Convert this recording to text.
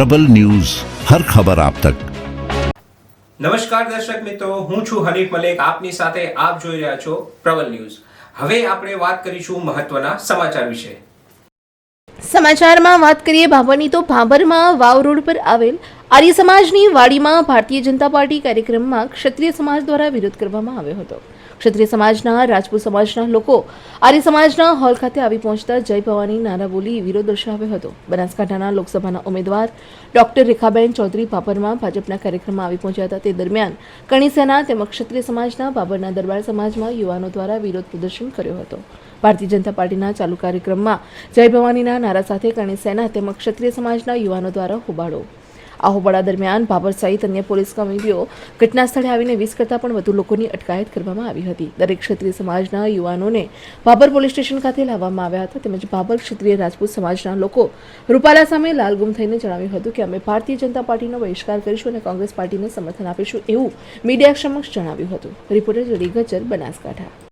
પ્રબલ news હર ખબર આપ તક. નમસ્કાર દર્શક મિત્રો હું છું હરીફ મલેક. આપની સાથે આપ જોઈ રહ્યા છો પ્રબલ ન્યૂઝ. હવે આપણે વાત કરીશું મહત્વના સમાચાર વિશે. સમાચારમાં વાત કરીએ ભાભરની તો ભાભરમાં વાવ રોડ પર આવેલ આર્ય સમાજની વાડીમાં ભારતીય જનતા પાર્ટી કાર્યક્રમમાં ક્ષત્રિય સમાજ દ્વારા વિરોધ કરવામાં આવ્યો હતો. ક્ષત્રિય સમાજના, રાજપૂત સમાજના લોકો આર્ય સમાજના હોલ ખાતે આવી પહોંચતા જય ભવાની નારા બોલી વિરોધ દર્શાવ્યો હતો. બનાસકાંઠાના લોકસભાના ઉમેદવાર ડોક્ટર રેખાબેન ચૌધરી ભાભરમાં ભાજપના કાર્યક્રમમાં આવી પહોંચ્યા હતા. તે દરમિયાન કણી સેના તેમજ ક્ષત્રિય સમાજના બાબરના દરબાર સમાજમાં યુવાનો દ્વારા વિરોધ પ્રદર્શન કર્યો હતો. ભારતીય જનતા પાર્ટીના ચાલુ કાર્યક્રમમાં જય ભવાનીના નારા સાથે કરણી સેના તેમજ ક્ષત્રિય સમાજના યુવાનો દ્વારા હોબાળો આ હોબાળા દરમિયાન ભાભર સહિત અન્ય પોલીસ કર્મીઓ ઘટના સ્થળે આવીને વીસ કરતાં પણ વધુ લોકોની અટકાયત કરવામાં આવી હતી. દરેક ક્ષત્રિય સમાજના યુવાનોને ભાભર પોલીસ સ્ટેશન ખાતે લાવવામાં આવ્યા હતા તેમજ ભાભર ક્ષત્રિય રાજપૂત સમાજના લોકો રૂપાલા સામે લાલગુમ થઈને જણાવ્યું હતું કે અમે ભારતીય જનતા પાર્ટીનો બહિષ્કાર કરીશું અને કોંગ્રેસ પાર્ટીને સમર્થન આપીશું એવું મીડિયા સમક્ષ જણાવ્યું હતું. રિપોર્ટર જડી ગજર બનાસકાંઠા.